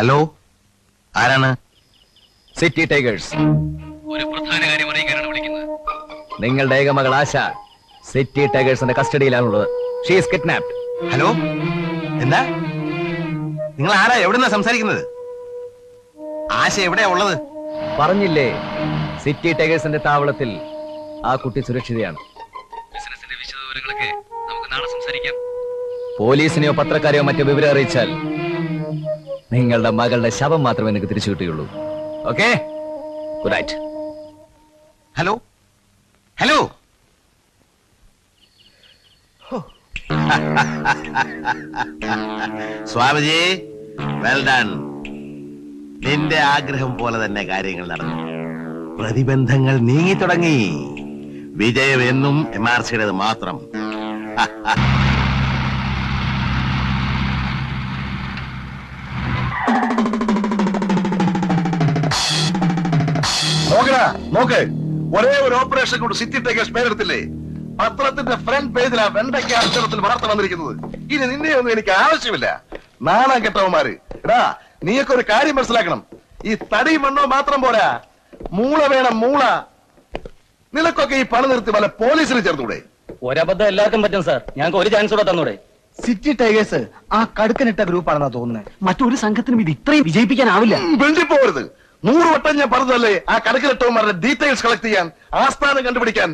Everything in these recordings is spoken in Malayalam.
ഹലോ ആരാണ്? സിറ്റി ടൈഗേഴ്സ് ഒരു പ്രധാന കാര്യം അറിയിക്കാനാണ് വിളിക്കുന്നത്. നിങ്ങളുടെ ഏകമകൾ ആശ സിറ്റി ടൈഗേഴ്സിന്റെ കസ്റ്റഡിയിലാണുള്ളത്. ഷീസ് കിഡ്നാപ്ഡ് ഹലോ എന്താ? നിങ്ങൾ ആരാ? എവിടുന്നാ സംസാരിക്കുന്നത്? ആശ എവിടെയാ ഉള്ളത്? പറഞ്ഞില്ലേ സിറ്റി ടൈഗേഴ്സിന്റെ താവളത്തിൽ ആ കുട്ടി സുരക്ഷിതയാണ്. ബിസിനസിന്റെ വിശദവിവരങ്ങളൊക്കെ നമുക്ക് നാളെ സംസാരിക്കാം. പോലീസിനെയോ പത്രക്കാരെയോ മറ്റോ വിവരം അറിയിച്ചാൽ നിങ്ങളുടെ മകളുടെ ശവം മാത്രമേ എനിക്ക് തിരിച്ചു കിട്ടുകയുള്ളൂ okay? Good night hello hello Swamiji well done നിന്റെ ആഗ്രഹം പോലെ തന്നെ കാര്യങ്ങൾ നടന്നു. പ്രതിബന്ധങ്ങൾ നീങ്ങി തുടങ്ങി വിജയം എന്നും എം ആർ സിയുടേത് മാത്രം. നോക്ക് ഒരേ ഒരു ഓപ്പറേഷൻ കൊണ്ട് സിറ്റി ടേക്കേഴ്സ് പേരെടുത്തില്ലേ? പത്രത്തിന്റെ ഫ്രണ്ട് പേജിലാ വെണ്ടയ്ക്ക അക്ഷരത്തിൽ വാർത്ത വന്നിരിക്കുന്നത്. ഇനി നിന്നെയൊന്നും എനിക്ക് ആവശ്യമില്ല. നാണം കെട്ടവന്മാര്. എടാ നീയൊക്കെ ഒരു കാര്യം മനസ്സിലാക്കണം. ഈ തടി മണ്ണോ മാത്രം പോരാ. മൂള വേണം മൂള. നിനക്കൊക്കെ ഈ പണി നിർത്തി വല്ല പോലീസിന് ചേർത്തൂടെ ഒരബദ്ധം എല്ലാവർക്കും പറ്റും സാർ. ഞങ്ങൾക്ക് ഒരു ചാൻസ് കൂടെ തന്നൂടെ. സിറ്റി ടൈഗേഴ്സ് ആ കടുക്കനിട്ട ഗ്രൂപ്പാണെന്നാ തോന്നുന്നത് മറ്റൊരു സംഘത്തിനും ഇത് ഇത്രയും വിജയിപ്പിക്കാനാവില്ല. വെണ്ടി പോകരുത് നൂറ് വട്ടം ഞാൻ പറഞ്ഞതല്ലേ? ആ കണക്കിലെട്ടവന്മാരുടെ ഡീറ്റെയിൽസ് കളക്ട് ചെയ്യാൻ ആസ്ഥാനം കണ്ടുപിടിക്കാൻ.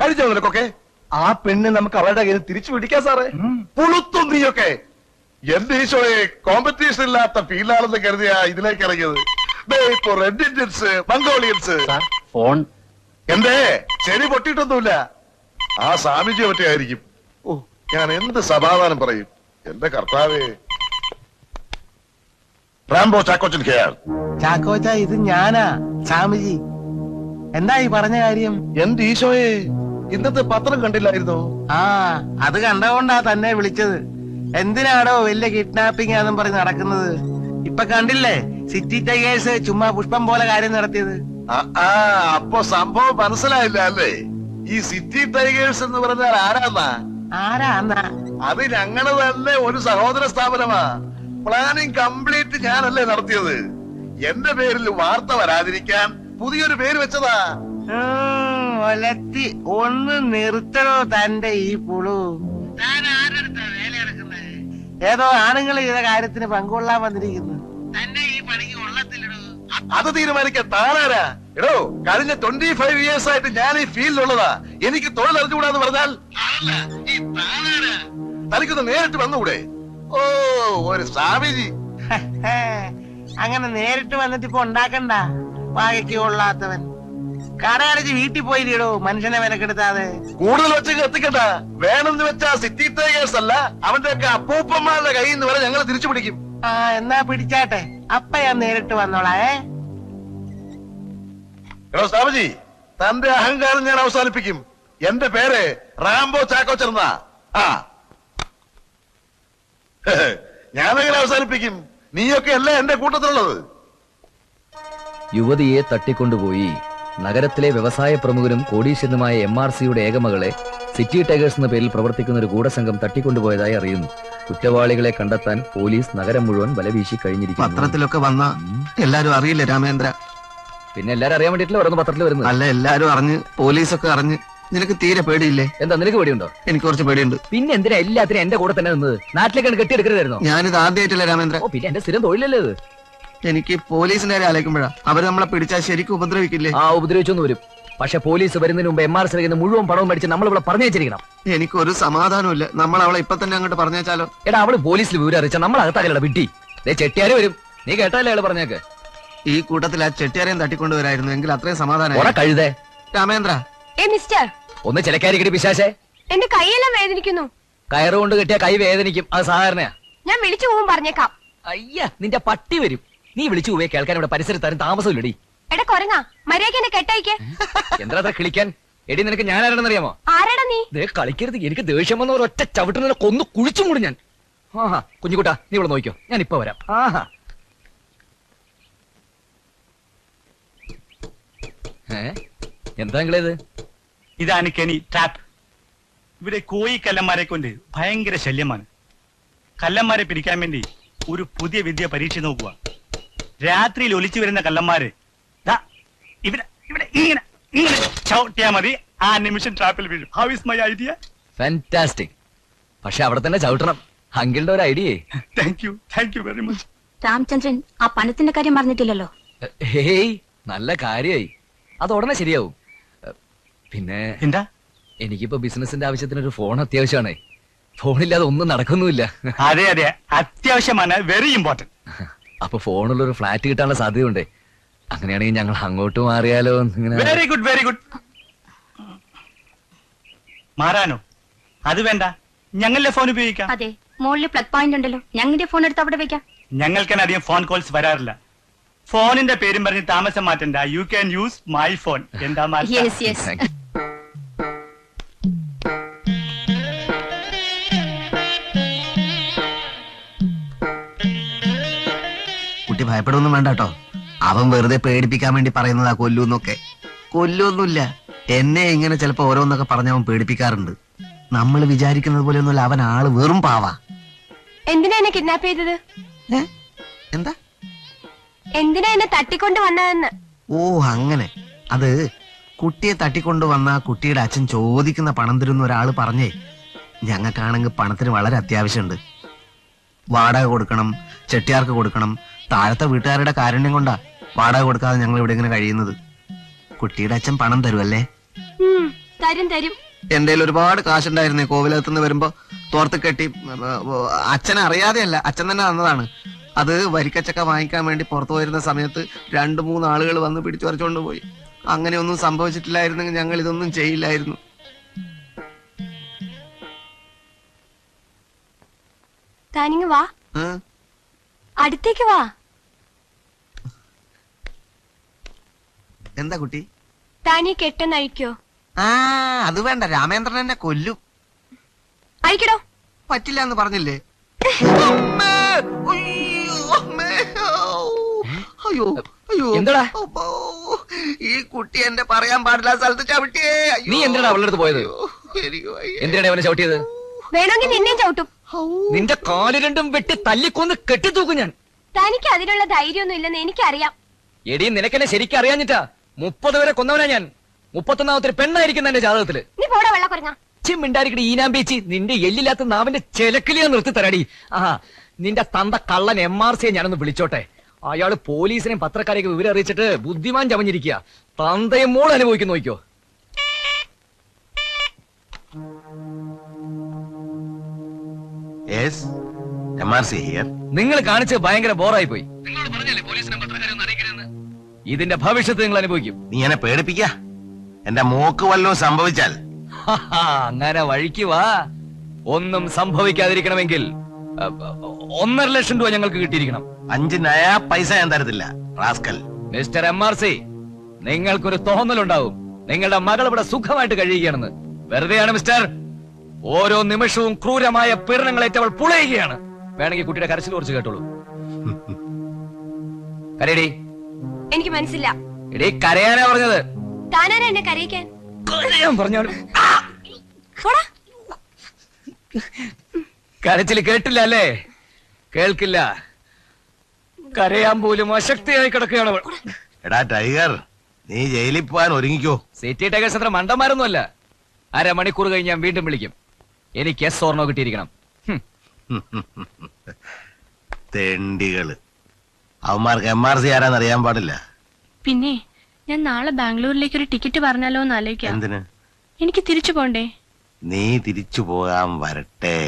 കഴിഞ്ഞോ നിനക്കൊക്കെ? ആ പെണ്ണ് നമുക്ക് അവരുടെ കയ്യിൽ തിരിച്ചു പിടിക്കാം സാറേ. പുളുത്തും നീയൊക്കെ. എന്റെ ഈശോയെ കോമ്പറ്റീഷൻ ഇല്ലാത്ത ഫീലാണെന്ന് കരുതിയ ഇതിലേക്ക് ഇറങ്ങിയത്. ഇപ്പൊ റെഡ് ഇന്ത്യൻസ് മംഗോളിയൻസ് ഫോൺ എന്തേ? ചെടി പൊട്ടിയിട്ടൊന്നുമില്ല. ആ സ്വാമിജിയെ പറ്റിയായിരിക്കും ഓ. ഞാൻ എന്ത് സമാധാനം പറയും? എന്റെ കർത്താവേ റാംബോ ചാക്കോച്ചൻ കെയർ ചാക്കോച്ച ഇത് ഞാനാ സ്വാമിജി എന്താ ഈ പറഞ്ഞ കാര്യം? എന്ത് ഈശോയെ? ഇന്നത്തെ പത്രം കണ്ടില്ലായിരുന്നോ? ആ അത് കണ്ടതുകൊണ്ടാ തന്നെ വിളിച്ചത്. എന്തിനാടോ വലിയ കിഡ്നാപ്പിംഗ് ആണെന്നും പറഞ്ഞ് നടക്കുന്നത്? ഇപ്പൊ കണ്ടില്ലേ സിറ്റി ടൈഗേഴ്സ് ചുമ്മാ പുഷ്പം പോലെ കാര്യം നടത്തിയത്? അപ്പൊ സംഭവം മനസ്സിലായില്ല അല്ലേ? ഈ സിറ്റി ടൈഗേഴ്സ് എന്ന് പറഞ്ഞാൽ ആരാന്നാ? ആരാന്നാ? അത് ഞങ്ങൾ തന്നെ ഒരു സഹോദര സ്ഥാപനമാ. പ്ലാനിങ് കംപ്ലീറ്റ് ഞാനല്ലേ നടത്തിയത്? എന്റെ പേരിൽ വാർത്ത വരാതിരിക്കാൻ പുതിയൊരു പേര് വെച്ചതാ. ഒലത്തി ഒന്ന് നിർത്തണോ തന്റെ ഈ പുളു? ഏതോ ആണുങ്ങൾ ചെയ്ത കാര്യത്തിന് പങ്കുകൊള്ളാൻ വന്നിരിക്കുന്നു. തന്നെ ഈ പണിക്ക് കൊള്ളത്തില്ലടോ. അത് തീരുമാനിക്കാൻ താനാരാ? എടോ കഴിഞ്ഞ ട്വന്റി ഫൈവ് ഇയേഴ്സ് ആയിട്ട് ഞാൻ ഈ ഫീൽഡിലുള്ളതാ. എനിക്ക് തൊഴിൽ അറിഞ്ഞുകൂടാന്ന് പറഞ്ഞാൽ തനിക്കൊന്ന് നേരിട്ട് വന്നുകൂടെ? ഓ ഒരു സ്വാമിജി. അങ്ങനെ നേരിട്ട് വന്നിട്ട് ഇപ്പൊ ഉണ്ടാക്കണ്ട. വാഴയ്ക്ക് കൊള്ളാത്തവൻ കടയടച്ച് വീട്ടിൽ പോയില്ലടോ മനുഷ്യനെ വിലക്കെടുത്താതെ കൂടുതൽ വെച്ച് എത്തിക്കണ്ട വേണമെന്ന് വെച്ചാ സിറ്റി ടൈഗേഴ്സ് അല്ല അവന്റെ ഒക്കെ അപ്പൂപ്പന്മാരുടെ കയ്യിൽ നിന്ന് വരെ ഞങ്ങൾ തിരിച്ചു പിടിക്കും. ആ എന്നാ പിടിച്ചാട്ടെ. അപ്പ ഞാൻ നേരിട്ട് വന്നോളാ ഏ? എടോ സ്വാമിജി തന്റെ അഹങ്കാരം ഞാൻ അവസാനിപ്പിക്കും. എന്റെ പേര് റാംബോ ചാക്കോ ചെറുന്ന ആ. ഞാനെങ്ങനെ അവസാനിപ്പിക്കും? നീയൊക്കെ അല്ലേ എന്റെ കൂട്ടത്തിലുള്ളത്? യുവതിയെ തട്ടിക്കൊണ്ടുപോയി നഗരത്തിലെ വ്യവസായ പ്രമുഖരും കോടീശ്വരനുമായ എം ആർ സിയുടെ ഏകമകളെ സിറ്റി ടൈഗേഴ്സ് എന്ന പേരിൽ പ്രവർത്തിക്കുന്ന ഒരു ഗൂഢസംഘം തട്ടിക്കൊണ്ടുപോയതായി അറിയുന്നു. കുറ്റവാളികളെ കണ്ടെത്താൻ പോലീസ് നഗരം മുഴുവൻ വലവീശി കഴിഞ്ഞിരിക്കുന്നു. പത്രത്തിലൊക്കെ വന്ന എല്ലാരും അറിയില്ല രാമേന്ദ്ര? പിന്നെ എല്ലാരും അറിയാൻ വേണ്ടിയിട്ടില്ല ഓരോന്ന് പത്രത്തിൽ വരുന്നത്? അല്ല എല്ലാരും അറിഞ്ഞ് പോലീസൊക്കെ അറിഞ്ഞ്. നിനക്ക് തീരെ പേടിയില്ലേ? എന്താ നിനക്ക് പേടിയുണ്ടോ? എനിക്ക് കുറച്ച് പേടിയുണ്ട്. പിന്നെ എന്തിനാ എല്ലാത്തിനും എന്റെ കൂടെ തന്നെ നിന്നത്? നാട്ടിലേക്കാണ് കെട്ടിയെടുക്കരുതായിരുന്നു? ഞാനിത് ആദ്യമായിട്ടല്ലേ രാമേന്ദ്ര. ഓ പിന്നെ എന്റെ സ്ഥിരം തൊഴിലല്ലേ ഇത്? എനിക്ക് പോലീസിന്റെ കാര്യം ആലോചിക്കുമ്പോഴാ. അവർ നമ്മളെ പിടിച്ചാൽ ശരിക്കും ഉപദ്രവിക്കില്ലേ? ആ ഉപദ്രവിച്ചൊന്നും വരും. പക്ഷെ പോലീസ് വരുന്നതിന് മുമ്പ് എം ആർ സിയിൽ മുഴുവൻ പണവും മേടിച്ച് നമ്മൾ ഇവിടെ പറഞ്ഞു വെച്ചിരിക്കണം എനിക്കൊരു സമാധാനമില്ല നമ്മൾ അവളെ ഇപ്പൊ തന്നെ അങ്ങോട്ട് പറഞ്ഞേച്ചാലോ എടാ അവൾ പോലീസിൽ വിവരം അറിയിച്ച നമ്മൾ അകത്താകലട വിട്ടി ചെട്ടിയാരെ വരും. നീ കേട്ടല്ലേ അയാൾ പറഞ്ഞേക്ക്? ഈ കൂട്ടത്തിൽ ആ ചെട്ടിയാരെയും തട്ടിക്കൊണ്ടുവരായിരുന്നു. എങ്കിൽ അത്രയും സമാധാനം കഴുതേ. രാമേന്ദ്ര ഏ മിസ്റ്റർ. ഒന്ന് ചിലക്കാരി കിട്ടി പിശാശേ. എന്റെ കൈയെല്ലാം വേദനിക്കുന്നു. കയറുകൊണ്ട് കിട്ടിയ കൈ വേദനിക്കും. അത് സാധാരണയാ. ഞാൻ വിളിച്ചു പോകും പറഞ്ഞേക്കാം. അയ്യ നിന്റെ പട്ടി വരും. നീ വിളിച്ചു പോയി കേൾക്കാൻ ഇവിടെ പരിസരത്ത് ആരും താമസമില്ലടി എടാ കൊരങ്ങാ. മര്യാദയ്ക്ക് എന്നെ കെട്ടയക്ക്. എന്താ അത്ര കിളിക്കാൻ? എടി നിനക്ക് ഞാൻ ആരാണെന്ന് അറിയാമോ? ആരാടാ നീ? ദേ കളിക്കരുത്. എനിക്ക് ദേഷ്യം വന്ന ഒരൊറ്റ ചവിട്ടിനെ കൊന്നു കുഴിച്ചും കൂടി ഞാൻ. ആഹാ കുഞ്ഞുകുട്ടാ നീ ഇവിടെ നോക്കിയോ ഞാൻ ഇപ്പൊ വരാം. ആഹാ. ഏ? എന്താ നിങ്ങളേത്? ഇതാണ് കെണി ട്രാപ്പ് ഇവിടെ കോയി കല്ലന്മാരെ കൊണ്ട് ഭയങ്കര ശല്യമാണ്. കല്ലന്മാരെ പിടിക്കാൻ വേണ്ടി ഒരു പുതിയ വിദ്യ പരീക്ഷ നോക്കുക. രാത്രിയിൽ ഒലിച്ചു വരുന്ന കല്ലന്മാര് ഇവിടെ ഇവിടെ ഇങ്ങനെ ഇങ്ങനെ ചവിട്ടിയാ മതി. ആ നിമിഷം ട്രാപ്പിൽ വീഴും. How is my idea fantastic പക്ഷെ അവിടെ തന്നെ ചവിട്ടണം. അങ്കിളുടെ ഒരു idea. Thank you thank you very much Ramachandran ആ പണത്തിന്റെ കാര്യം പറഞ്ഞിട്ടില്ലല്ലോ ഹേയ് നല്ല കാര്യമായി അത് ഉടനെ ശരിയാവും. പിന്നെ എന്താ? എനിക്കിപ്പോ ബിസിനസിന്റെ ആവശ്യത്തിന് ഒരു ഫോൺ അത്യാവശ്യമാണ്. ഫോണില്ലാതെ ഒന്നും നടക്കുന്നുമില്ല. അതെ അതെ. അത്യാവശ്യമാണ്. വെരി ഇമ്പോർട്ടന്റ് അപ്പൊ ഫോണുള്ള ഒരു ഫ്ലാറ്റ് കിട്ടാനുള്ള സാധ്യതയുണ്ട്. അങ്ങനെയാണെങ്കിൽ ഞങ്ങൾ അങ്ങോട്ട് മാറിയാലോ വെരി ഗുഡ് വെരി ഗുഡ് മാറാനോ? അത് വേണ്ട. ഞങ്ങളുടെ ഫോൺ ഉപയോഗിക്കാം? അതെ മോളിൽ പ്ലഗ് പോയിന്റ് ഉണ്ടല്ലോ. ഞങ്ങളുടെ ഫോൺ എടുത്ത് അവിടെ വെക്കാം. ഞങ്ങൾക്ക് അധികം ഫോൺ കോൾസ് വരാറില്ല. ഫോണിന്റെ പേരും പറഞ്ഞ് താമസം മാറ്റണ്ട. You can use my phone എന്താ ഭയപ്പെടുമൊന്നും വേണ്ട കേട്ടോ അവൻ വെറുതെ പേടിപ്പിക്കാൻ വേണ്ടി പറയുന്നതാ കൊല്ലൂന്നൊക്കെ കൊല്ലൊന്നുമില്ല. എന്നെ ഇങ്ങനെ ചിലപ്പോ ഓരോന്നൊക്കെ പറഞ്ഞ് അവൻ പേടിപ്പിക്കാറുണ്ട്. നമ്മൾ വിചാരിക്കുന്നത് പോലെ ഒന്നുമല്ല അവൻ ആൾ വെറും പാവാ. എന്തിനാ എന്നെ കിഡ്നാപ്പ് ചെയ്തത്? ഏ? എന്താ? എന്തിനാ എന്നെ തട്ടിക്കൊണ്ട് വന്നതെന്ന്? ഓ അങ്ങനെ. അത് കുട്ടിയെ തട്ടിക്കൊണ്ട് വന്ന കുട്ടിയുടെ അച്ഛൻ ചോദിക്കുന്ന പണം തരുന്ന ഒരാൾ പറഞ്ഞേ. ഞങ്ങൾക്കാണെങ്കിൽ പണത്തിന് വളരെ അത്യാവശ്യമുണ്ട്. വാടക കൊടുക്കണം ചെട്ടിയാർക്ക് കൊടുക്കണം താഴത്തെ വീട്ടുകാരുടെ കാരുണ്യം കൊണ്ടാ വാടക കൊടുക്കാതെ ഞങ്ങൾ ഇവിടെ ഇങ്ങനെ കഴിയുന്നത്. കുട്ടിയുടെ അച്ഛൻ പണം തരുമല്ലേ അല്ലേ തരും തരും. എന്റെ ഒരുപാട് കാശുണ്ടായിരുന്നു. കോവിലകത്ത് നിന്ന് വരുമ്പോ തോർത്ത് കെട്ടി അച്ഛനെ അറിയാതെയല്ല അച്ഛൻ തന്നെ തന്നതാണ്. അത് വരിക്കച്ചക്ക വാങ്ങിക്കാൻ വേണ്ടി പുറത്തു പോയിരുന്ന സമയത്ത് രണ്ടു മൂന്ന് ആളുകൾ വന്ന് പിടിച്ചു പറിച്ചുകൊണ്ട് പോയി. അങ്ങനെയൊന്നും സംഭവിച്ചിട്ടില്ലായിരുന്നെങ്കിൽ ഞങ്ങൾ ഇതൊന്നും ചെയ്യില്ലായിരുന്നു. താനിങ് വാ. അടുത്തേക്ക് വാ. എന്താ കുട്ടി? താനീ കെട്ടെന്ന് അഴിക്കോ. ആ അത് വേണ്ട. രാമേന്ദ്രൻ എന്നെ കൊല്ലും. അഴിക്കടോ. പറ്റില്ല എന്ന് പറഞ്ഞില്ലേ! അയ്യോ അയ്യോ എന്താടാ? ഈ കുട്ടി എന്റെ പറയാൻ പാടില്ല. സ്ഥലത്ത് ചവിട്ടിയേ. അയ്യോ. നീ എന്തിനാടാ അവളുടെ അടുത്ത് പോയത്? എന്തിനാണ് അവനെ ചവിട്ടിയത്? വേണമെങ്കിൽ നിന്നെയും ചവിട്ടും. നിന്റെ കാൽ രണ്ടും വെട്ടി തല്ലിക്കൊന്ന് കെട്ടിത്തൂക്കും ഞാൻ. തനിക്ക് അതിനുള്ള ധൈര്യമൊന്നും ഇല്ലെന്ന് എനിക്കറിയാം. എടി നിനക്കെന്നെ ശരിക്കും അറിയാഞ്ഞിട്ടാ മുപ്പത് വരെ കൊന്നവനാ ഞാൻ. മുപ്പത്തൊന്നാമത്തെ പെണ്ണായിരിക്കുന്ന പെണ്ണായിരിക്കും എന്റെ ജാതകത്തിൽ. നീ പോടാ ഈനാമ്പേച്ചി നിന്റെ എല്ലില്ലാത്ത നാവിന്റെ ചെലക്കിലിയാ നിർത്തി തരാടി. ആ നിന്റെ തന്ത കള്ളൻ എം ആർ സിയെ ഞാനൊന്ന് വിളിച്ചോട്ടെ. അയാൾ പോലീസിനെയും പത്രക്കാരെയൊക്കെ വിവരം അറിയിച്ചിട്ട് ബുദ്ധിമാൻ ചമഞ്ഞിരിക്കുക. തന്തയും മോൾ അനുഭവിക്കുന്നു നോക്കിയോ നിങ്ങൾ കാണിച്ച് ഭയങ്കര ബോറായി പോയി ഇതിന്റെ ഭവിഷ്യത്ത് നിങ്ങൾ അനുഭവിക്കും. നീ എന്നെ പേടിപ്പിക്ക? എന്റെ മോക്ക് വല്ലതും സംഭവിച്ചാൽ. അങ്ങനെ വഴിക്ക് വാ. ഒന്നും സംഭവിക്കാതിരിക്കണമെങ്കിൽ ഒന്നര ലക്ഷം രൂപ ഞങ്ങൾക്ക് കിട്ടിയിരിക്കണം. അഞ്ച് നയാ പൈസ ഞാൻ തരത്തില്ല rascal. Mister M R C നിങ്ങൾക്കൊരു തോന്നലുണ്ടാവും. നിങ്ങളുടെ മകൾ ഇവിടെ സുഖമായിട്ട് കഴിയുകയാണെന്ന്. വെറുതെയാണ് മിസ്റ്റർ. ഓരോ നിമിഷവും ക്രൂരമായ പീഡനങ്ങളേറ്റവൾ പുളയുകയാണ്. വേണമെങ്കിൽ കുട്ടിയുടെ കരച്ചിൽ കുറച്ച് കേട്ടോളൂ. കരയടി. എനിക്ക് മനസ്സില്ല. എടീ കരയാനാ പറഞ്ഞത്. താനാരാ എന്നെ കരയിക്കാൻ? കരയാൻ പോടാ. കരച്ചിൽ കേട്ടില്ല അല്ലേ? കേൾക്കില്ല. കരയാൻ പോലും അശക്തിയായി കിടക്കുകയാണ് അവൾ. എടാ ടൈഗർ നീ ജയിലിൽ പോകാൻ ഒരുങ്ങിക്കോ. സിറ്റി ടൈഗേഴ്സ് അത്ര മണ്ടന്മാരൊന്നുമല്ല. അരമണിക്കൂർ കഴിഞ്ഞ് ഞാൻ വീണ്ടും വിളിക്കും. എനിക്ക് എസ് ഓർണോ കിട്ടിയിരിക്കണം. തെണ്ടികൾ. അവന്മാർക്ക് എം ആർ സി ആരാന്ന് അറിയാൻ പാടില്ല. പിന്നെ ഞാൻ നാളെ ബാംഗ്ലൂരിലേക്ക് ഒരു ടിക്കറ്റ് പറഞ്ഞാലോ എന്ന് ആലോചിക്കാം. എന്തിന്? എനിക്ക് തിരിച്ചു പോണ്ടേ. നീ തിരിച്ചു പോകാൻ വരട്ടെ.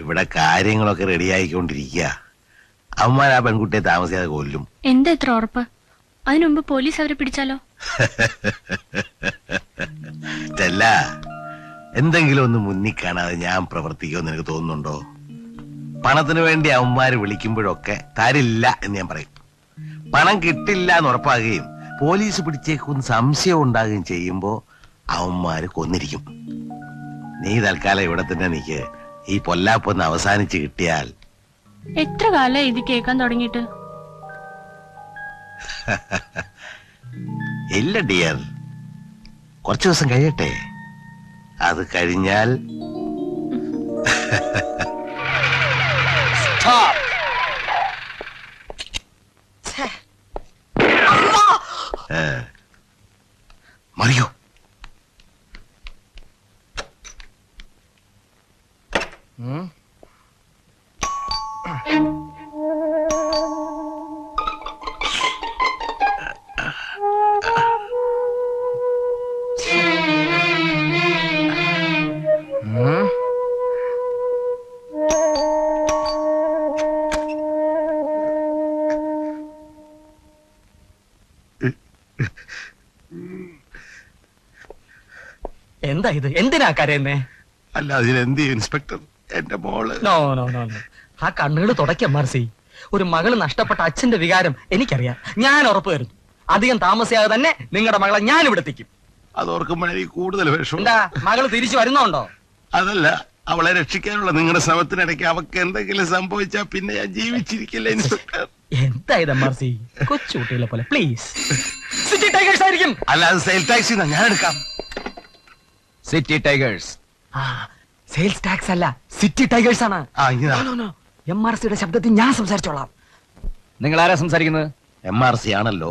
ഇവിടെ കാര്യങ്ങളൊക്കെ റെഡിയായിക്കൊണ്ടിരിക്കുക അവന്മാർ ആ പെൺകുട്ടിയെ താമസിയാതെ കൊല്ലും. എന്താ ഇത്ര ഉറപ്പ്? അതിനുമുമ്പ് പോലീസ് അവരെ പിടിച്ചാലോ? ചെല്ല എന്തെങ്കിലും ഒന്ന് മുന്നിൽ കാണാതെ ഞാൻ പ്രവർത്തിക്കുമെന്ന് എനിക്ക് തോന്നുന്നുണ്ടോ? പണത്തിന് വേണ്ടി അവന്മാര് വിളിക്കുമ്പോഴൊക്കെ തരില്ല എന്ന് ഞാൻ പറയും. പണം കിട്ടില്ല എന്ന് ഉറപ്പാകുകയും പോലീസ് പിടിച്ചേക്കും സംശയം ഉണ്ടാകുകയും ചെയ്യുമ്പോ അവന്മാര് കൊന്നിരിക്കും. നീ തൽക്കാലം ഇവിടെ തന്നെ നീക്ക്. ഈ പൊല്ലാപ്പൊന്ന് അവസാനിച്ച് കിട്ടിയാൽ എത്ര കാലം ഇത് കേൾക്കാൻ തുടങ്ങിയിട്ട്? ഇല്ല ഡിയർ. കുറച്ചു ദിവസം കഴിയട്ടെ. അത് കഴിഞ്ഞാൽ ഏ. എന്താ ഇത്? എന്തിനാ കരയുന്നേ? അല്ല അതിലെന്ത് ഇൻസ്പെക്ടർ? എന്റെ മോൾ. No no no no. ആ കണ്ണുകൾ തുടയ്ക്കാം മർസി ഒരു മകൾ നഷ്ടപ്പെട്ട അച്ഛന്റെ വികാരം എനിക്കറിയാം. ഞാൻ ഉറപ്പ് തരുന്നു അധികം താമസിയാതെ തന്നെ നിങ്ങളുടെ മകളെ ഞാൻ ഇവിടെ എത്തിക്കും. അത് ഓർക്കുമ്പോഴേക്ക് കൂടുതൽ വിഷമം. എന്താ മകൾ തിരിച്ചു വരുന്നുണ്ടോ അതല്ല അവളെ രക്ഷിക്കാനുള്ള നിങ്ങളുടെ ശ്രമത്തിനിടയ്ക്ക് അവക്ക് എന്തെങ്കിലും സംഭവിച്ചാ പിന്നെ ഞാൻ ജീവിച്ചിരിക്കില്ല ഇൻസ്പെക്ടർ. എന്താ ഇത് മർസി കൊച്ചുകുട്ടികളെ പോലെ. പ്ലീസ്. സിറ്റി ടൈഗേഴ്സ് ആയിരിക്കും. അല്ല അത് സെയിൽ ടാക്സി ഞാൻ എടുക്കാം. സിറ്റി ടൈഗേഴ്സ് ആ സെയിൽസ് ടാക്സ് അല്ല സിറ്റി ടൈഗേഴ്സ് ആണ്. എം ആർ സിയുടെ ശബ്ദത്തിൽ ഞാൻ സംസാരിച്ചോളാം. നിങ്ങൾ ആരാ സംസാരിക്കുന്നത്? എം ആർ സി ആണല്ലോ.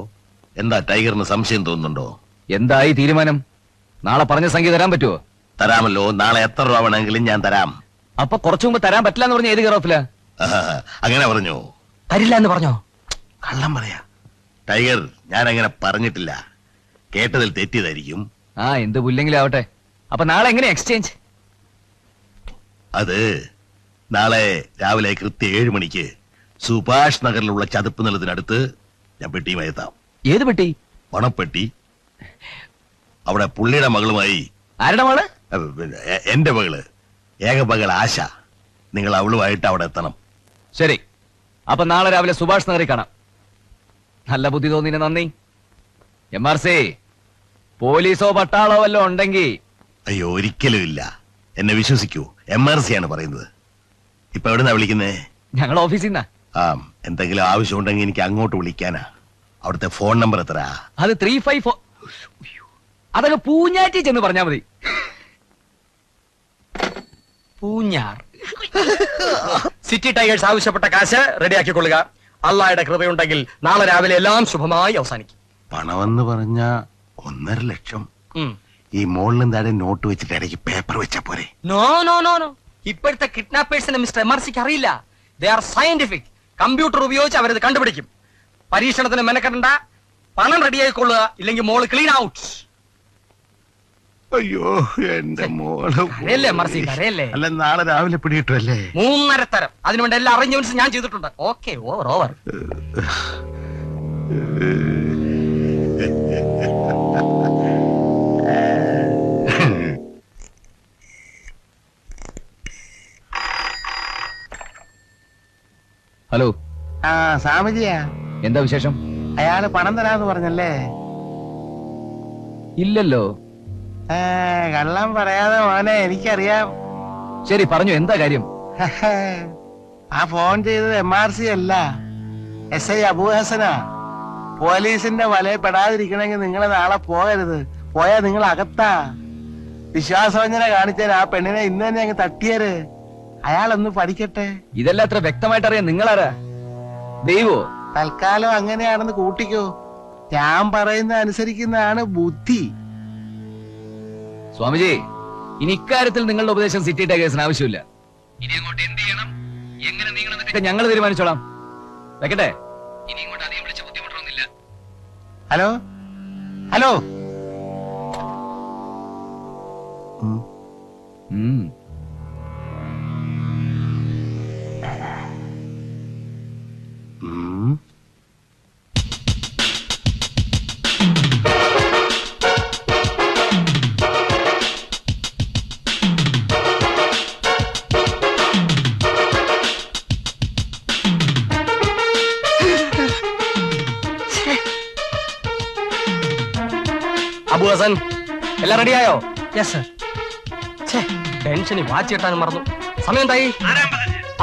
എന്താ ടൈഗറിന് സംശയം തോന്നുന്നുണ്ടോ? എന്തായി തീരുമാനം? നാളെ പറഞ്ഞ സംഖ്യ തരാൻ പറ്റുമോ തരാമല്ലോ. നാളെ എത്ര രൂപ വേണമെങ്കിലും ഞാൻ തരാം. അപ്പൊ കുറച്ചു മുമ്പ് തരാൻ പറ്റില്ല എന്ന് പറഞ്ഞ ഏത് കയറോഫില അങ്ങനെ പറഞ്ഞു? തരില്ല എന്ന് പറഞ്ഞോ? കള്ളം പറയാ. ടൈഗർ ഞാൻ അങ്ങനെ പറഞ്ഞിട്ടില്ല. കേട്ടതിൽ തെറ്റിയതായിരിക്കും. ആ എന്ത് പുല്ലെങ്കിലും ആവട്ടെ. അപ്പൊ നാളെ എങ്ങനെ എക്സ്ചേഞ്ച് അത് നാളെ രാവിലെ കൃത്യ ഏഴ് മണിക്ക് സുഭാഷ് നഗറിലുള്ള ചതുപ്പ് നിലത്തിനടുത്ത് ഞാൻ പെട്ടിയുമായി എത്താം. ഏത് പെട്ടി? പണപ്പെട്ടി അവിടെ പുള്ളിയുടെ മകളുമായി ആരുടെ മകൾ? എന്റെ മകൾ. ഏക മകൾ ആശ. നിങ്ങൾ അവളുമായിട്ട് അവിടെ എത്തണം. ശരി. അപ്പൊ നാളെ രാവിലെ സുഭാഷ് നഗറിൽ കാണാം. നല്ല ബുദ്ധി തോന്നിന് നന്ദി. എം ആർ സി പോലീസോ പട്ടാളോ വല്ലോ ഉണ്ടെങ്കിൽ അയ്യോ ഒരിക്കലും ഇല്ല. എന്നെ വിശ്വസിക്കൂ. എം ആർ സി ആണ് പറയുന്നത്. ഇപ്പൊ എവിടെന്നാ വിളിക്കുന്നേ? ഞങ്ങൾ ഓഫീസിൽ നിന്നാ. ആ എന്തെങ്കിലും ആവശ്യമുണ്ടെങ്കിൽ എനിക്ക് അങ്ങോട്ട് വിളിക്കാനാ. അവിടുത്തെ ഫോൺ നമ്പർ എത്ര അത് ത്രീ ഫൈവ് ഫോർ അതൊക്കെ പൂഞ്ഞാറ്റി ചെന്ന് പറഞ്ഞാ മതി. പൂഞ്ഞാർ. സിറ്റി ടൈഗേഴ്സ് ആവശ്യപ്പെട്ട കാശ് റെഡിയാക്കിക്കൊള്ളുക. അള്ളായുടെ കൃപയുണ്ടെങ്കിൽ നാളെ രാവിലെ എല്ലാം ശുഭമായി അവസാനിക്കും. പണമെന്ന് പറഞ്ഞ ഒന്നര ലക്ഷം. ഉം. ഈ മോളിലും താഴെ നോട്ട് വെച്ചിട്ട് ഇടയ്ക്ക് പേപ്പർ വെച്ചാ പോരെ. നോ നോ നോ നോ ഇപ്പോഴത്തെ കിഡ്നാപ്പേഴ്സിനെ മിസ്റ്റർ എം ആർ സിക്ക് അറിയില്ല. ദേ ആർ സയന്റിഫിക് കമ്പ്യൂട്ടർ ഉപയോഗിച്ച് അവരത് കണ്ടുപിടിക്കും. പരീക്ഷണത്തിന് മെനക്കെടണ്ട. പണം റെഡിയായിക്കൊള്ളുക ഇല്ലെങ്കിൽ മോൾ ക്ലീൻ ഔട്ട് അയ്യോ എന്റെ മോൾ കരയല്ലേ മർസി കരയല്ലേ? അല്ല നാളെ രാവിലെ പിടികിട്ടുമല്ലേ മൂന്നര തരം. അതിനുവേണ്ട എല്ലാ അറേഞ്ച്മെന്റ്സും ഞാൻ ചെയ്തിട്ടുണ്ട്. Okay over over hello. ആ സാമജിയാ എന്താ വിശേഷം? അയാൾ പണം തരാന്ന് പറഞ്ഞല്ലേ? ഇല്ലല്ലോ. കള്ളം പറയാതെ മോനെ എനിക്കറിയാം. ശരി പറഞ്ഞു എന്താ കാര്യം? ആ ഫോൺ ചെയ്തത് എം ആർ സി അല്ല. എസ് ഐ അബുഹസനാ. പോലീസിന്റെ വലയിൽ പെടാതിരിക്കണമെങ്കിൽ നിങ്ങൾ നാളെ പോകരുത്. പോയാ നിങ്ങൾ അകത്താ. വിശ്വാസവഞ്ചന കാണിച്ചാൽ ആ പെണ്ണിനെ ഇന്ന് തന്നെ അങ്ങ് തട്ടിയര്. അയാളൊന്ന് പഠിക്കട്ടെ. ഇതെല്ലാം അത്ര വ്യക്തമായിട്ട് അറിയാം നിങ്ങളാരാ? ദൈവോ. തൽക്കാലം അങ്ങനെയാണെന്ന് കൂട്ടിക്കോ. ഞാൻ പറയുന്ന അനുസരിക്കുന്നതാണ് ബുദ്ധി. സ്വാമിജി ഇനി ഇക്കാര്യത്തിൽ നിങ്ങളുടെ ഉപദേശം സിറ്റി ടൈഗേഴ്സിന് ആവശ്യമില്ല. ഇനി അങ്ങോട്ട് എന്ത് ചെയ്യണം? എങ്ങനെ നീങ്ങണം ഇതൊക്കെ ഞങ്ങൾ തീരുമാനിച്ചോളാം. വെക്കട്ടെ? ഇനി ഇങ്ങോട്ട് അധികം വിളിച്ച് ബുദ്ധിമുട്ടൊന്നുമില്ല. ഹലോ? ഹലോ? ഉം. ഉം. യെസ് സർ ടെൻഷന് വാച്ച് കിട്ടാനും മറന്നു. സമയം എന്തായി?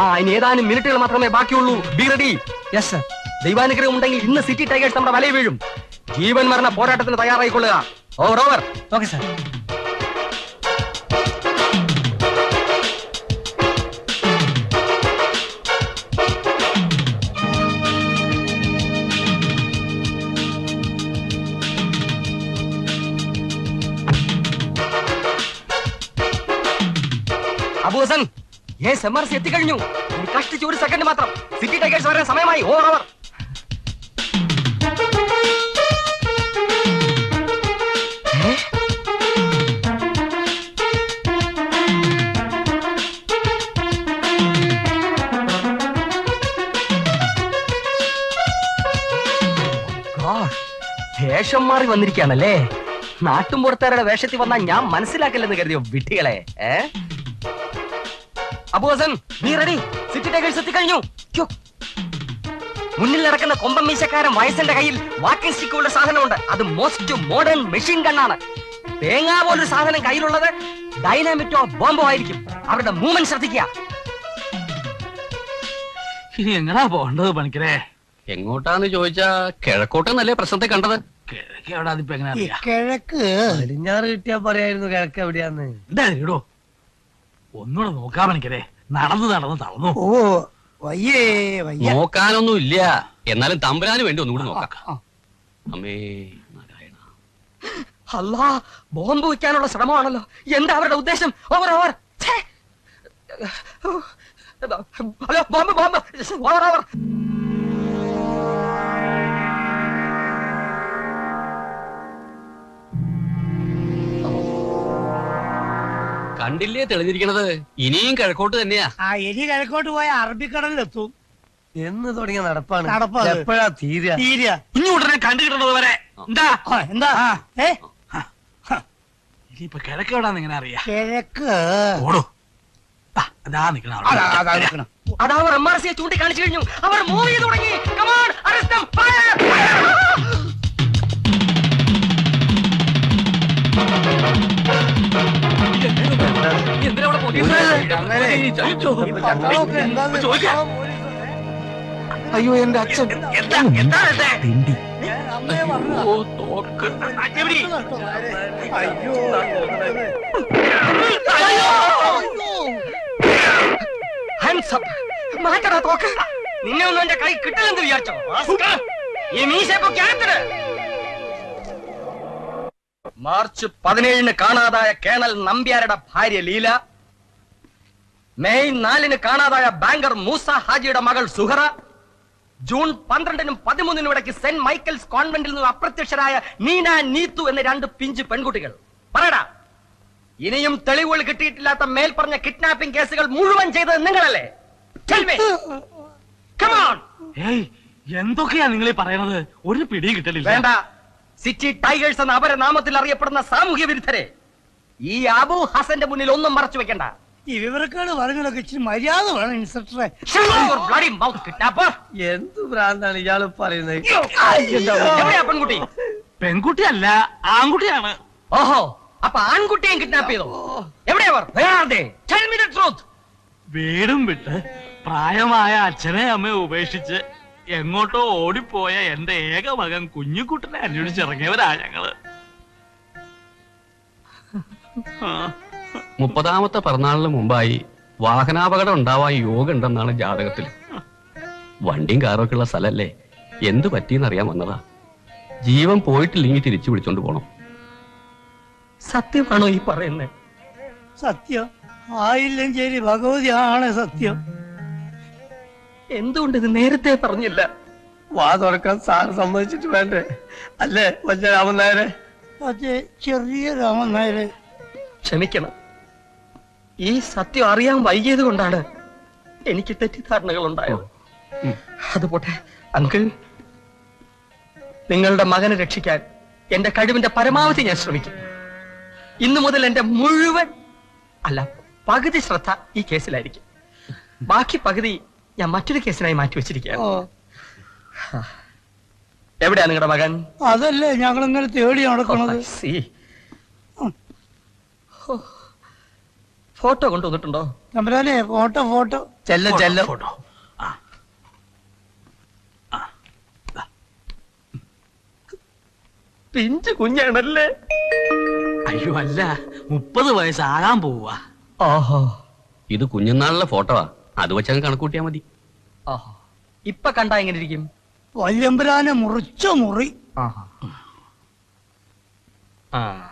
ആ ഇനി ഏതാനും മിനിറ്റുകൾ മാത്രമേ ബാക്കിയുള്ളൂ. ബി റെഡി യെസ് സർ ദൈവാനുഗ്രഹം ഉണ്ടെങ്കിൽ ഇന്ന് സിറ്റി ടൈഗേഴ്സ് നമ്മുടെ വലയിൽ വീഴും. ജീവൻ മരണ പോരാട്ടത്തിന് തയ്യാറായിക്കൊള്ളുക. Over over okay sir Abuhasan yes M R C എത്തിക്കഴിഞ്ഞു കഷ്ടിച്ച് ഒരു സെക്കൻഡ് മാത്രം. സിറ്റി ടൈഗേഴ്സ് വരാൻ സമയമായി. ഓവർ അവർ വേഷം മാറി വന്നിരിക്കുകയാണല്ലേ? നാട്ടുമ്പുറത്തുകാരുടെ വേഷത്തിൽ വന്നാൽ ഞാൻ മനസ്സിലാക്കില്ലെന്ന് കരുതിയോ വിട്ടികളെ ഏ? അബു ഹസൻ നീ റെഡി സിറ്റി ടൈഗേഴ്സ് എത്തിക്കഴിഞ്ഞു. മുന്നിൽ നടക്കുന്ന കൊമ്പം മീശക്കാരൻ വയസ്സിന്റെ കയ്യിൽ വാക്കിംഗ് സ്റ്റിക്കുള്ള സാധനമുണ്ട്. അത് മോസ്റ്റ് മോഡേൺ മെഷീൻ ഗണ്ണാണ് തേങ്ങ പോലൊരു സാധനം കയ്യിലുള്ളത് ഡൈനാമിറ്റോ ബോംബോ ആയിരിക്കും. അവരുടെ മൂവ്മെന്റ് ശ്രദ്ധിക്കുക. ഇനി എങ്ങനാ പോണ്ടത് പണിക്കരേ? എങ്ങോട്ടാന്ന് ചോദിച്ചാ കിഴക്കോട്ടെന്നല്ലേ പ്രശ്നത്തെ കണ്ടത്? കിഴക്ക് എവിടെ അതിപ്പോ എങ്ങനെ അറിയാം? കിഴക്ക്. അലിഞ്ഞാറ് കിട്ടിയാ പറയായിരുന്നു കിഴക്ക് എവിടെയാന്ന്. എന്താ ഇടോ? ഒന്നുകൂടെ നോക്കാൻ പണിക്കരെ. നടന്നു നടന്നു തളർന്നു ഓ വയ്യേ വയ്യ. നോക്കാനൊന്നും ഇല്ല എന്നാലും തമ്പുരാന് വേണ്ടി ഒന്നുകൂടി നോക്കാം. അമ്മേ നാരായണ. അല്ലാ ബോംബ് വയ്ക്കാനുള്ള ശ്രമമാണല്ലോ. എന്താ അവരുടെ ഉദ്ദേശം? Over over. ഛേ! Hello bomb bomb. Over over. കണ്ടില്ലേ തെളിഞ്ഞിരിക്കണത് ഇനിയും കിഴക്കോട്ട് തന്നെയാ ആ ഇനി കിഴക്കോട്ട് പോയ അറബിക്കടലിലെത്തും എന്ന് തുടങ്ങിയ നടപ്പാണ് നടപ്പാണ്. എപ്പോഴാ തീര തീരുക. ഇനി ഉടനെ കണ്ടുകിട്ടുന്നത് വരെ എന്താ ആ, എന്താ ഏ ഇനിയിപ്പൊ കിഴക്ക് എവിടാന്ന് എങ്ങനെ അറിയാ കിഴക്ക് ഓടോ ദാ, അതാ നിക്കണ അവിടെ. അതാ, അതാ നിൽക്കണം. അതാ അവർ എം ആർ സിയെ ചൂണ്ടിക്കാണിച്ചു കഴിഞ്ഞു അവർ മൂവ് ചെയ്ത് തുടങ്ങി കമാൺ അറസ്റ്റ് ഫയർ അയ്യോ എന്റെ അച്ഛൻ. മാറ്റടാ തോക്ക്. നിന്നെ ഒന്നും എന്റെ കൈ കിട്ടില്ലെന്ന് വിചാരിച്ചോ? ഈ മീശ ഇപ്പൊ അകത്തിട്. മാർച്ച് പതിനേഴിന് കാണാതായ കേണൽ നമ്പ്യാരുടെ ഭാര്യ ലീല മെയ് നാലിന് കാണാതായ ബാങ്കർ മൂസ ഹാജിയുടെ മകൾ സുഹറ ജൂൺ പന്ത്രണ്ടിനും പതിമൂന്നിനും ഇടയ്ക്ക് സെന്റ് മൈക്കിൾസ് കോൺവെന്റിൽ നിന്ന് അപ്രത്യക്ഷരായ നീന നീത്തു എന്ന രണ്ട് പിഞ്ച് പെൺകുട്ടികൾ. പറയടാ ഇനിയും തെളിവുകൾ കിട്ടിയിട്ടില്ലാത്ത മേൽപ്പറഞ്ഞ കിഡ്നാപ്പിംഗ് കേസുകൾ മുഴുവൻ ചെയ്തത് നിങ്ങളല്ലേ? എന്തൊക്കെയാ നിങ്ങൾ പറയുന്നത് പറയണത്? ഒരു പിടിയും കിട്ടലില്ല. വേണ്ട. സിറ്റി ടൈഗേഴ്സ് എന്ന അപരനാമത്തിൽ അറിയപ്പെടുന്ന സാമൂഹ്യ വിരുദ്ധരെ ഈ അബു ഹസന്റെ മുന്നിൽ ഒന്നും മറച്ചു വെക്കണ്ട. ഈ വിവരക്കേട് പറഞ്ഞതൊക്കെ ഇച്ചിരി മര്യാദ വേണം ഇൻസ്പെക്ടറെ. എന്ത് ഭ്രാന്താണ് ഇയാൾ പറയുന്നത്? പെൺകുട്ടി? പെൺകുട്ടിയല്ല ആൺകുട്ടിയാണ്. ഓഹോ അപ്പൊ ആൺകുട്ടിയെ കിഡ്നാപ്പ് ചെയ്തോ? എവിടെയവർ. വീടും വിട്ട് പ്രായമായ അച്ഛനെ അമ്മയെ ഉപേക്ഷിച്ച് എങ്ങോട്ടോ ഓടിപ്പോയ എന്റെ ഏക മകൻ കുഞ്ഞുകുട്ടനെ അന്വേഷിച്ചിറങ്ങിയവരാ ഞങ്ങൾ. മുപ്പതാമത്തെ പിറന്നാളിന് മുമ്പായി വാഹനാപകടം ഉണ്ടാവാൻ യോഗ ഉണ്ടെന്നാണ് ജാതകത്തിൽ വണ്ടിയും കാറൊക്കെ ഉള്ള സ്ഥലല്ലേ? എന്ത് പറ്റിയെന്നറിയാൻ വന്നതാ. ജീവൻ പോയിട്ടില്ലെങ്കിൽ തിരിച്ചു വിളിച്ചോണ്ട് പോണം. സത്യമാണോ ഈ പറയുന്നത് സത്യം. ആയില്ലഞ്ചേരി ഭഗവതിയാണ് ആണ് സത്യം. എന്തുകൊണ്ട് ഇത് നേരത്തെ പറഞ്ഞില്ല? വാ തുറക്കാൻ സാറ് സമ്മതിച്ചിട്ട് വേണ്ടേ? അല്ലേ വലിയ രാമൻ നായരെ? അതെ ചെറിയ രാമൻ നായരെ. ക്ഷമിക്കണം. ഈ സത്യം അറിയാൻ വൈകിയത് കൊണ്ടാണ് എനിക്ക് തെറ്റിദ്ധാരണകൾ ഉണ്ടായത് അതുപോട്ടെ അങ്കിൾ. നിങ്ങളുടെ മകനെ രക്ഷിക്കാൻ എന്റെ കഴിവിന്റെ പരമാവധി ഞാൻ ശ്രമിക്കും. ഇന്നു മുതൽ എന്റെ മുഴുവൻ അല്ല പകുതി ശ്രദ്ധ ഈ കേസിലായിരിക്കും. ബാക്കി പകുതി ഞാൻ മറ്റൊരു കേസിനായി മാറ്റിവെച്ചിരിക്കുകയാണ് ഓ. എവിടെയാ നിങ്ങളുടെ മകൻ? അതല്ലേ ഞങ്ങൾ ഇങ്ങനെ തേടി നടക്കണത് സി. ഫോട്ടോ കൊണ്ടുവന്നിട്ടുണ്ടോ? തമ്പുരാനെ ഫോട്ടോ ഫോട്ടോ. ചെല്ല ചെല്ല. ഫോട്ടോ. പിഞ്ചു കുഞ്ഞാണല്ലേ? അയ്യോ അല്ല. മുപ്പത് വയസ്സാകാൻ പോവുക ഓഹോ. ഇത് കുഞ്ഞുനാളിലെ ഫോട്ടോവാ. അത് വെച്ചങ്ങ് കണക്കൂട്ടിയാ മതി. ആഹാ. ഇപ്പൊ കണ്ടാ എങ്ങനെ ഇരിക്കും വല്യമ്പരാനെ മുറിച്ച മുറി. ആ.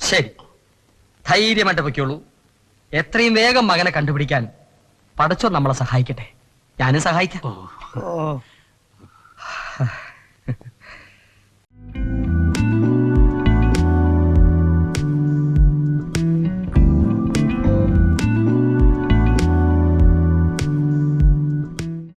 ശരി. ധൈര്യമായിട്ട് പൊയ്ക്കോളൂ. എത്രയും വേഗം മകനെ കണ്ടുപിടിക്കാൻ പടച്ചോ നമ്മളെ സഹായിക്കട്ടെ. ഞാനും സഹായിക്കാം. ഓ.